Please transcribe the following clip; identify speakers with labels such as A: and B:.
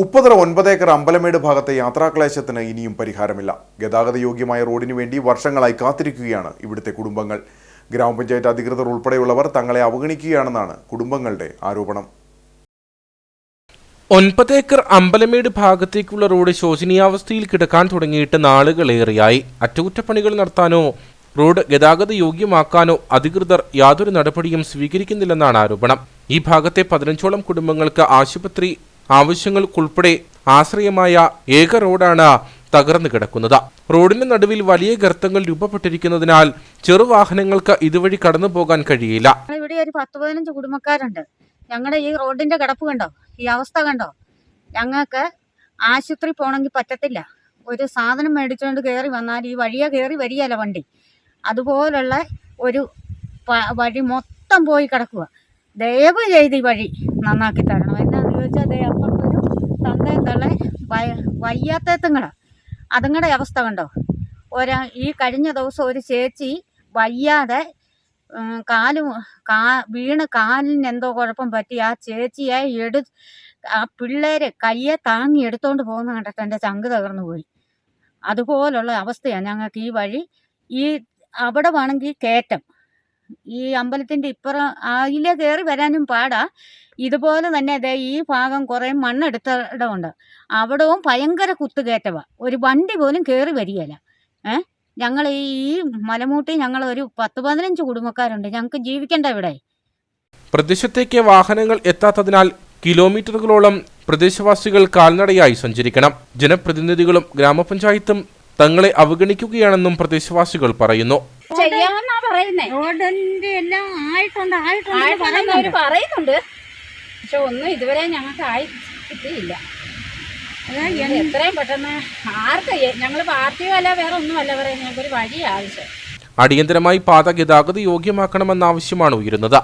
A: ഉപ്പതറ ഒൻപതേക്കർ അമ്പലമേട് ഭാഗത്തെ യാത്രാക്ലേശത്തിന് ഇനിയും പരിഹാരമില്ല. ഗതാഗത യോഗ്യമായ റോഡിനു വേണ്ടി വർഷങ്ങളായി കാത്തിരിക്കുകയാണ് ഇവിടുത്തെ കുടുംബങ്ങൾ. ഗ്രാമപഞ്ചായത്ത് അധികൃതർ ഉൾപ്പെടെയുള്ളവർ തങ്ങളെ അവഗണിക്കുകയാണെന്നാണ് കുടുംബങ്ങളുടെ ആരോപണം.
B: ഒൻപത് ഏക്കർ അമ്പലമേട് ഭാഗത്തേക്കുള്ള റോഡ് ശോചനീയാവസ്ഥയിൽ കിടക്കാൻ തുടങ്ങിയിട്ട് നാളുകളേറെയായി. അറ്റകുറ്റപ്പണികൾ നടത്താനോ റോഡ് ഗതാഗത യോഗ്യമാക്കാനോ അധികൃതർ യാതൊരു നടപടിയും സ്വീകരിക്കുന്നില്ലെന്നാണ് ആരോപണം. ഈ ഭാഗത്തെ പതിനഞ്ചോളം കുടുംബങ്ങൾക്ക് ആശുപത്രി ആവശ്യങ്ങൾക്കുൾപ്പെടെ ആശ്രയമായ ഏക റോഡാണ് തകർന്നു കിടക്കുന്നത്. റോഡിന് നടുവിൽ വലിയ ഗർത്തങ്ങൾ രൂപപ്പെട്ടിരിക്കുന്നതിനാൽ ചെറുവാഹനങ്ങൾക്ക് ഇതുവഴി കടന്നു പോകാൻ കഴിയില്ല.
C: ഇവിടെ ഒരു പത്ത് പതിനഞ്ച് കുടുംബക്കാരുണ്ട്. ഞങ്ങളുടെ ഈ റോഡിന്റെ കിടപ്പ് കണ്ടോ? ഈ അവസ്ഥ കണ്ടോ? ഞങ്ങൾക്ക് ആശുപത്രി പോകണമെങ്കിൽ പറ്റത്തില്ല. ഒരു സാധനം മേടിച്ചുകൊണ്ട് കയറി വന്നാൽ ഈ വഴിയെ കയറി വരികയല്ല വണ്ടി. അതുപോലുള്ള ഒരു വഴി മൊത്തം പോയി കിടക്കുക ദയവ് ചെയ്ത് ഈ വഴി നന്നാക്കി തരണം. എന്നാന്ന് ചോദിച്ചാൽ ദേ അപ്പുറത്തൊരു തന്തയും വയ വയ്യാത്തങ്ങളാണ് അതുങ്ങളുടെ അവസ്ഥ കണ്ടോ? ഒരാ ഈ കഴിഞ്ഞ ദിവസം ഒരു ചേച്ചി വയ്യാതെ കാൽ കാ വീണ് കാലിന് എന്തോ കുഴപ്പം പറ്റി. ആ ചേച്ചിയെ എടു ആ പിള്ളേര് കയ്യെ താങ്ങി എടുത്തോണ്ട് പോകുന്ന കണ്ടിട്ട് എന്റെ ചങ്ക് തകർന്നു പോയി. അതുപോലുള്ള അവസ്ഥയാണ് ഞങ്ങൾക്ക് ഈ വഴി. ഈ അവിടെ വേണമെങ്കിൽ കയറ്റം. ഈ അമ്പലത്തിന്റെ ഇപ്പുറം അതിലെ കയറി വരാനും പാടാ. ഇതുപോലെ തന്നെ ദേ ഈ ഭാഗം കുറേ മണ്ണെടുത്ത ഇടമുണ്ട് അവിടവും ഭയങ്കര കുത്തുകയറ്റവ. ഒരു വണ്ടി പോലും കയറി വരികയില്ല ഏ? ഞങ്ങൾ ഈ മലമൂട്ടി ഞങ്ങൾ ഒരു പത്ത് പതിനഞ്ച് കുടുംബക്കാരുണ്ട്. ഞങ്ങൾക്ക് ജീവിക്കേണ്ട ഇവിടെ.
B: പ്രദേശത്തേക്ക് വാഹനങ്ങൾ എത്താത്തതിനാൽ കിലോമീറ്ററുകളോളം പ്രദേശവാസികൾ കാൽനടയായി സഞ്ചരിക്കണം. ജനപ്രതിനിധികളും ഗ്രാമപഞ്ചായത്തും തങ്ങളെ അവഗണിക്കുകയാണെന്നും പ്രദേശവാസികൾ പറയുന്നു.
D: പറയുന്നേ?
C: റോഡിന്റെ എല്ലാം ആയിട്ടുണ്ട്
D: ആയിട്ടുണ്ടെന്ന് അവർ പറയുന്നുണ്ട്. പക്ഷെ ഒന്നും ഇതുവരെ ഞങ്ങൾക്ക് ആയി കിട്ടിയില്ല. എത്രയും പെട്ടെന്ന് ആർക്ക് ഞങ്ങൾ പാർട്ടിയോ അല്ല വേറെ ഒന്നുമല്ല പറയുന്നത് ഞങ്ങൾക്ക് ഒരു വഴി ആവശ്യം.
B: അടിയന്തരമായി പാത ഗതാഗത യോഗ്യമാക്കണമെന്ന ആവശ്യമാണ് ഉയരുന്നത്.